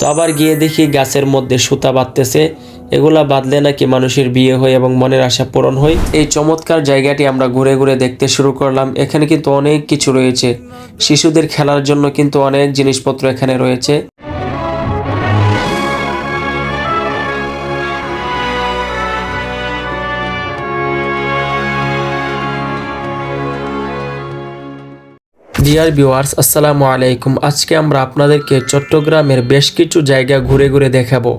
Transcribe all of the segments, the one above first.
তো আবার গিয়ে দেখি গাছের মধ্যে সুতা বাঁধতেছে। এগুলা বাঁধলে নাকি মানুষের বিয়ে হয় এবং মনের আশা পূরণ হয়। এই চমৎকার জায়গাটি আমরা ঘুরে ঘুরে দেখতে শুরু করলাম। এখানে কিন্তু অনেক কিছু রয়েছে। শিশুদের খেলার জন্য কিন্তু অনেক জিনিসপত্র এখানে রয়েছে। ডিয়ার ভিউয়ার্স আসসালামু আলাইকুম আজকে আমরা আপনাদেরকে চট্টগ্রামের বেশ কিছু জায়গা ঘুরে ঘুরে দেখাবো।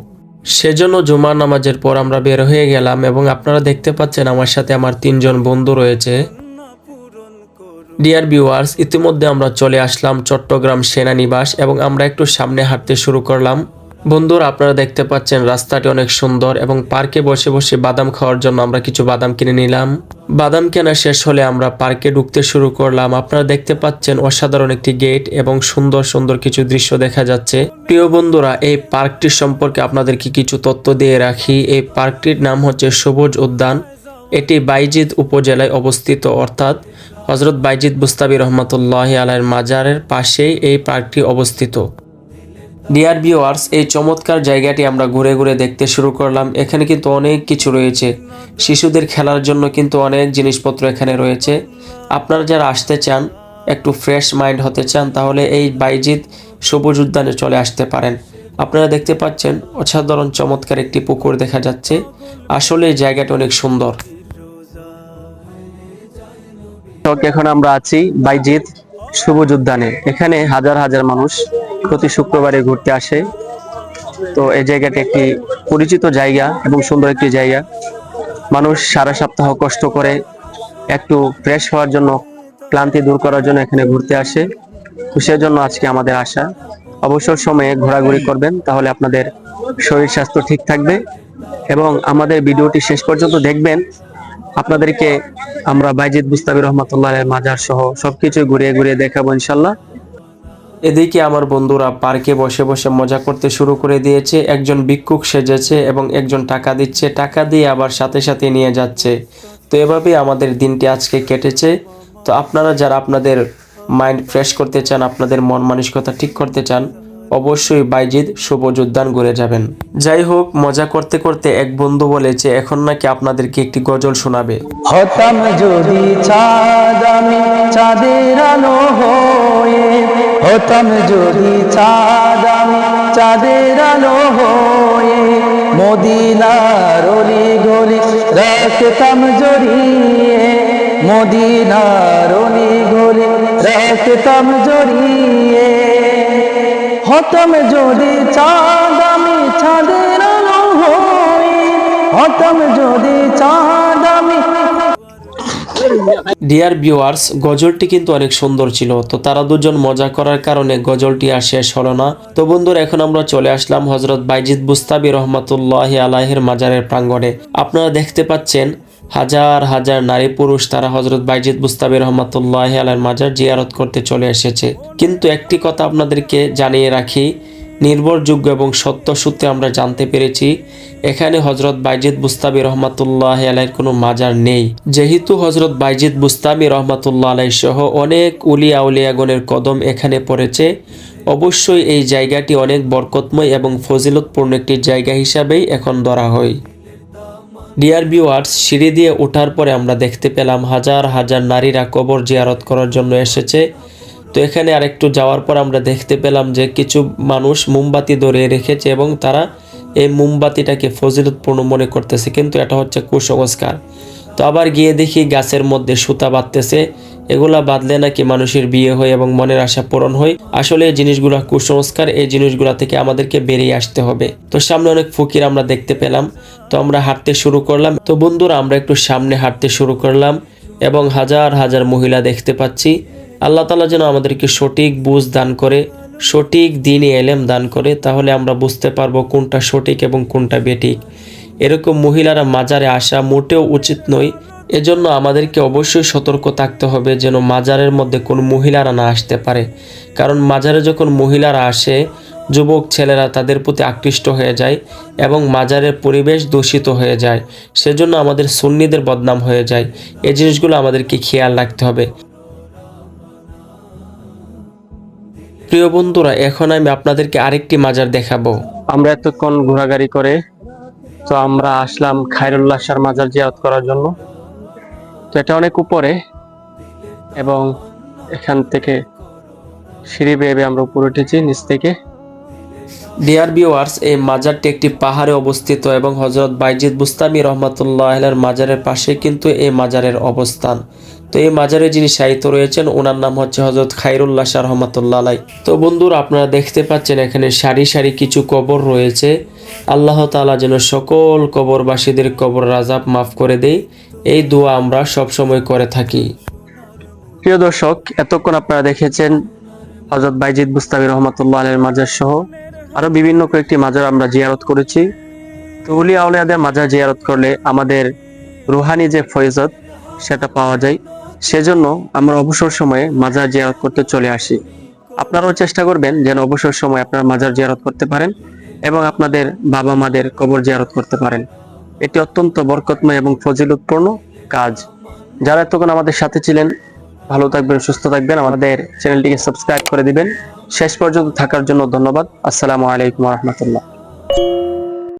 সেজন্য জুমার নামাজের পর আমরা বের হয়ে গেলাম এবং আপনারা দেখতে পাচ্ছেন আমার সাথে আমার তিনজন বন্ধু রয়েছে। ডিয়ার ভিউয়ার্স ইতিমধ্যে আমরা চলে আসলাম চট্টগ্রাম সেনানিবাস এবং আমরা একটু সামনে হাঁটতে শুরু করলাম। বন্ধুরা, আপনারা দেখতে পাচ্ছেন রাস্তাটি অনেক সুন্দর এবং পার্কে বসে বসে বাদাম খাওয়ার জন্য আমরা কিছু বাদাম কিনে নিলাম। বাদাম কেনা শেষ হলে আমরা পার্কে ঢুকতে শুরু করলাম। আপনারা দেখতে পাচ্ছেন অসাধারণ একটি গেট এবং সুন্দর সুন্দর কিছু দৃশ্য দেখা যাচ্ছে। প্রিয় বন্ধুরা, এই পার্কটির সম্পর্কে আপনাদেরকে কিছু তথ্য দিয়ে রাখি? এই পার্কটির নাম হচ্ছে সবুজ উদ্যান। এটি বাইজিদ উপজেলায় অবস্থিত, অর্থাৎ হজরত বাইজিদ বুস্তাবি রহমতুল্লাহ আলাইয়ের মাজারের পাশেই এই পার্কটি অবস্থিত। ডিয়ার ভিউয়ার্স এই চমৎকার জায়গাটি আমরা ঘুরে ঘুরে দেখতে শুরু করলাম। এখানে কিন্তু অনেক কিছু রয়েছে। শিশুদের খেলার জন্য কিন্তু অনেক জিনিসপত্র এখানে রয়েছে। আপনারা যারা আসতে চান, একটু ফ্রেশ মাইন্ড হতে চান, তাহলে এই বাইজিৎ সবুজ উদ্যানে চলে আসতে পারেন। আপনারা দেখতে পাচ্ছেন, অসাধারণ চমৎকার একটি পুকুর দেখা যাচ্ছে। আসলে এই জায়গাটা অনেক সুন্দর। এখন আমরা আছি বাইজিৎ সবুজ উদ্যানে এখানে হাজার হাজার মানুষ প্রতি শুক্রবারে ঘুরতে আসে। তো এই জায়গাটি একটি পরিচিত জায়গা এবং সুন্দর একটি জায়গা। মানুষ সারা সপ্তাহ কষ্ট করে একটু ফ্রেশ হওয়ার জন্য, ক্লান্তি দূর করার জন্য এখানে ঘুরতে আসে। তো সেজন্য আজকে আমাদের আসা অবসর সময়ে ঘোরাঘুরি করবেন, তাহলে আপনাদের শরীর স্বাস্থ্য ঠিক থাকবে। এবং আমাদের ভিডিওটি শেষ পর্যন্ত দেখবেন। আপনাদেরকে আমরা বাইজিদ বুস্তাবি রহমতুল্লাহ মাজার সহ সবকিছু ঘুরিয়ে ঘুরিয়ে দেখাবো ইনশাল্লাহ এদিকে আমার বন্ধুরা পার্কে বসে বসে মজা করতে শুরু করে দিয়েছে। একজন ভিক্ষুক সেজেছে এবং একজন টাকা দিচ্ছে। টাকা দিয়ে আবার সাথে সাথে নিয়ে যাচ্ছে। তো এভাবেই আমাদের দিনটি আজকে কেটেছে। তো আপনারা যারা আপনাদের মাইন্ড ফ্রেশ করতে চান, আপনাদের মন মানসিকতা ঠিক করতে চান অবশ্যই বাইজিদ উদ্যান ঘুরে যাবেন। যাই হোক, মজা করতে করতে এক বন্ধু বলেছে এখন নাকি আপনাদেরকে একটি গজল শোনাবে। হতাম যদি চাঁদ চাঁদের হতাম চাঁদের রাখতাম জড়িয়ে হতাম যদি চাঁদ আমি চাঁদের হতাম যদি চাঁদ আমি ডিয়ার ভিউয়ার্স গজলটি কিন্তু অনেক সুন্দর ছিল, তো তারা দুজন মজা করার কারণে গজলটি আর শেষ হলো না। তো বন্ধুরা, এখন আমরা চলে আসলাম হজরত বাইজিদ বুস্তাবি রহমতুল্লাহ আলাহের মাজারের প্রাঙ্গণে। আপনারা দেখতে পাচ্ছেন হাজার হাজার নারী পুরুষ তারা হজরত বাইজিদ বুস্তাবি রহমতুল্লাহ আলাহের মাজার জিয়ারত করতে চলে এসেছে। কিন্তু একটি কথা আপনাদেরকে জানিয়ে রাখি, নির্ভরযোগ্য এবং সত্য সূত্রে আমরা জানতে পেরেছি, এখানে হজরত বাইজিদ বুস্তাবি রহমাতুল্লাহ আলাইয়ের কোনো মাজার নেই। যেহেতু হজরত বাইজিদ বুস্তাবি রহমাতুল্লাহ আলাই সহ অনেক উলিয়া উলিয়াগণের কদম এখানে পড়েছে, অবশ্যই এই জায়গাটি অনেক বরকতময় এবং ফজিলতপূর্ণ একটি জায়গা হিসাবেই এখন ধরা হয়। ডিয়ার ভিউয়ার্স সিঁড়ি দিয়ে ওঠার পরে আমরা দেখতে পেলাম হাজার হাজার নারীরা কবর জিয়ারত করার জন্য এসেছে। তো এখানে আরেকটু যাওয়ার পর আমরা দেখতে পেলাম যে কিছু মানুষ মোমবাতি ধরিয়ে রেখেছে এবং তারা এই মোমবাতিটাকে ফজিলতপূর্ণ মনে করতেছে, কিন্তু এটা হচ্ছে কুসংস্কার। তো আবার গিয়ে দেখি গাছের মধ্যে সুতা বাঁধতেছে। এগুলা বাঁধলে নাকি মানুষের বিয়ে হয় এবং মনের আশা পূরণ হয়। আসলে এই জিনিসগুলো কুসংস্কার, এই জিনিসগুলা থেকে আমাদেরকে বেরিয়ে আসতে হবে। তো সামনে অনেক ফকির আমরা দেখতে পেলাম। তো আমরা হাঁটতে শুরু করলাম। তো বন্ধুরা, আমরা একটু সামনে হাঁটতে শুরু করলাম এবং হাজার হাজার মহিলা দেখতে পাচ্ছি। আল্লাহ তালা যেন আমাদেরকে সঠিক বুঝ দান করে, সঠিক দিনে এলেম দান করে, তাহলে আমরা বুঝতে পারব কোনটা সঠিক এবং কোনটা বেঠিক। এরকম মহিলারা মাজারে আসা মোটেও উচিত নয়। এজন্য আমাদেরকে অবশ্যই সতর্ক থাকতে হবে যেন মাজারের মধ্যে কোনো মহিলারা না আসতে পারে। কারণ মাজারে যখন মহিলারা আসে, যুবক ছেলেরা তাদের প্রতি আকৃষ্ট হয়ে যায় এবং মাজারের পরিবেশ দূষিত হয়ে যায়। সেজন্য আমাদের সুন্নিদের বদনাম হয়ে যায়। এই জিনিসগুলো আমাদেরকে খেয়াল রাখতে হবে। প্রিয় বন্ধুরা, এখন আমি আপনাদেরকে আরেকটি মাজার দেখাবো। আমরা এতক্ষণ ঘোরাঘুরি করে, তো আমরা আসলাম খায়রুল্লাহ শাহর মাজার জিয়ারত করার জন্য। তো এটা অনেক উপরে এবং এখান থেকে সিঁড়ি বেয়ে আমরা উপরে উঠেছি, নিচ থেকে। ডিয়ার ভিউয়ার্স এই মাজারটি একটি পাহাড়ে অবস্থিত এবং হজরত বাইজিদ বুস্তামি রহমতুল্লাহ আহলের মাজারের পাশে কিন্তু এই মাজারের অবস্থান। তো এই মাজারে যিনি সাহিত্য রয়েছেন ওনার নাম হচ্ছে হজরত খাইরুল্লাহ শাহ রহমতুল্লাহ আলাই তো বন্ধুরা, আপনারা দেখতে পাচ্ছেন এখানে সারি সারি কিছু কবর রয়েছে। আল্লাহ তাআলা যেন সকল কবরবাসীদের কবর রাজাব মাফ করে দেয়। এই দোয়া আমরা সবসময় করে থাকি। প্রিয় দর্শক, এতক্ষণ আপনারা দেখেছেন হজরত বাইজিদ বুস্তাবি রহমতুল্লাহ আলের মাজার সহ আরও বিভিন্ন কয়েকটি মাজার আমরা জিয়ারত করেছি। তো উলি আউলিয়াদের মাজার জিয়ারত করলে আমাদের রুহানি যে ফয়জত, সেটা পাওয়া যায়। সেজন্য আমরা অবসর সময়ে মাজার জিয়ারত করতে চলে আসি। আপনারাও চেষ্টা করবেন যেন অবসর সময় আপনার মাজার জিয়ারত করতে পারেন এবং আপনাদের বাবা মাদের কবর জিয়ারত করতে পারেন। এটি অত্যন্ত বরকতময় এবং ফজিলতপূর্ণ কাজ। যারা এতক্ষণ আমাদের সাথে ছিলেন, ভালো থাকবেন, সুস্থ থাকবেন, আমাদের চ্যানেলটিকে সাবস্ক্রাইব করে দিবেন। শেষ পর্যন্ত থাকার জন্য ধন্যবাদ। আসসালামু আলাইকুম রহমতুল্লাহ।